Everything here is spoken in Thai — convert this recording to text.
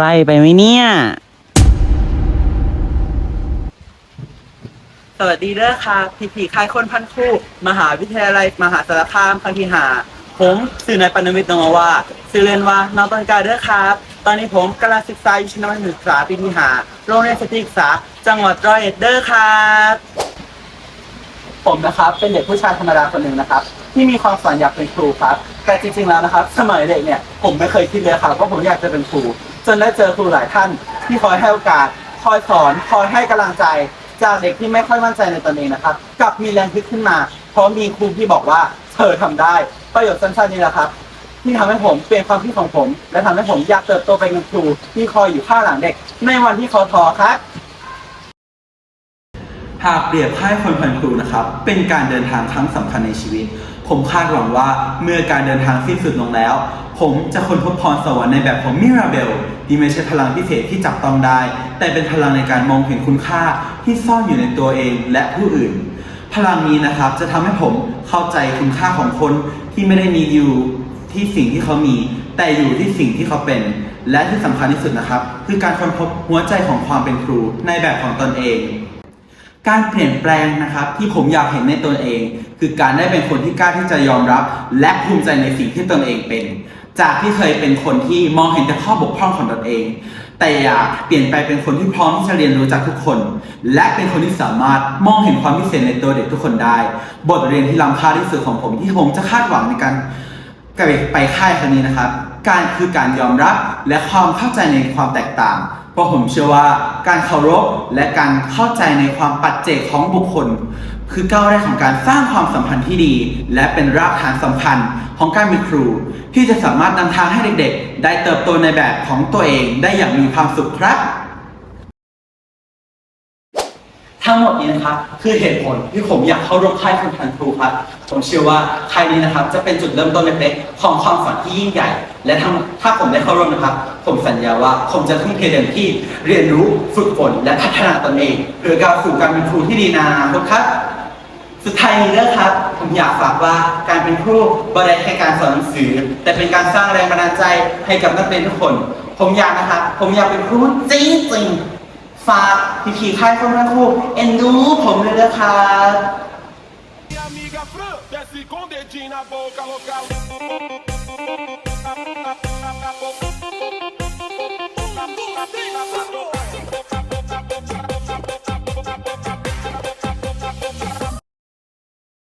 ใกล้ไปไหมเนี่ย สวัสดีเด้อค่ะพี่ผีคายคนพันคู่ มหาวิทยาลัยมหาสารคามพันธิหา ผมสื่อนายปนวิทย์นงว่าสื่อเรียนว่าน้องต้นกาเด้อครับ ตอนนี้ผมกำลังศึกษาอยู่ชั้นมัธยมศึกษาปีที่หาโรงเรียนสตรีศึกษา จังหวัดร้อยเอ็ดเด้อครับ ผมนะครับเป็นเด็กผู้ชายธรรมดาคนหนึ่งนะครับ ที่มีความฝันอยากเป็นครูครับ แต่จริงๆแล้วนะครับ สมัยเด็กเนี่ยผมไม่เคยคิดเลยครับว่าผมอยากจะเป็นครู จนได้เจอครูหลายท่าน ที่คอยให้โอกาส คอยสอนคอยให้กำลังใจ จากเด็กที่ไม่ค่อยมั่นใจในตนเองนะครับกลับมีแรงคิดขึ้นมา เพราะมีครูที่บอกว่าเธอทำได้ประโยชน์สั้นๆนี้แหละครับที่ทำให้ผมเปลี่ยนความคิดของผม และทำให้ผมอยากเติบโตไปเป็นครูที่คอยอยู่ข้างหลังเด็ก ในวันที่เขาท้อครับ หากเปรียบให้คนพันครูนะครับ เป็นการเดินทางครั้งสำคัญในชีวิต ผมคาดหวังว่าเมื่อการเดินทางสิ้นสุดลงแล้ว ผมจะค้นพบพรสวรรค์ในแบบของมิราเบลที่ไม่ใช่พลังพิเศษที่จับต้องได้ แต่เป็นพลังในการมองเห็นคุณค่าที่ซ่อนอยู่ในตัวเองและผู้อื่น พลังนี้นะครับจะทำให้ผมเข้าใจคุณค่าของคนที่ไม่ได้มีอยู่ที่สิ่งที่เขามี แต่อยู่ที่สิ่งที่เขาเป็น และที่สำคัญที่สุดนะครับ คือการค้นพบหัวใจของความเป็นครูในแบบของตนเอง การเปลี่ยนแปลงนะครับที่ผมอยากเห็นในตนเอง คือการได้เป็นคนที่กล้าที่จะยอมรับ และภูมิใจในสิ่งที่ตนเองเป็น จากที่เคยเป็นคนที่มองเห็นแต่ข้อบกพร่องของตนเอง แต่อยากเปลี่ยนไปเป็นคนที่พร้อมที่จะเรียนรู้จากทุกคน และเป็นคนที่สามารถมองเห็นความพิเศษในตัวเด็กทุกคนได้ บทเรียนที่ล้ำค่าที่สุดของผมที่ผมจะคาดหวังในการไปค่ายครั้งนี้นะครับ การคือการยอมรับและความเข้าใจในความแตกต่าง ราะผมเชื่อว่าการเคารพและการเข้าใจในความปัจเจกของบุคคล คือก้าวแรกของการสร้างความสัมพันธ์ที่ดี และเป็นรากฐานสำคัญของการเป็นครู ที่จะสามารถนำทางให้เด็กๆ ได้เติบโตในแบบของตัวเองได้อย่างมีความสุขครับ ทั้งหมดนี้นะครับคือเหตุผลที่ผมอยากเข้าร่วมค่ายคุณพันครูครับผมเชื่อว่าค่ายนี้นะครับจะเป็นจุดเริ่มต้นเล็กๆของความฝันที่ยิ่งใหญ่ และถ้าถ้าผมได้เข้าร่วมนะครับ ผมสัญญาว่าผมจะทุ่มเทเต็มที่เรียนรู้ฝึกฝนและพัฒนาตนเองเพื่อก้าวสู่การเป็นครูที่ดีในอนาคตครับสุดท้ายนี้นะครับผมอยากฝากว่าการเป็นครูบ่ได้แค่การสอนหนังสือ แต่เป็นการสร้างแรงบันดาลใจให้กับนักเรียนทุกคน ผมอยากนะครับผมอยากเป็นครูจริงจริงๆ ฝากพี่ๆค่ายคนทั้งครูเอ็นดูผมเลยนะครับ Minha amiga Fran, desce com o dedinho na boca, local.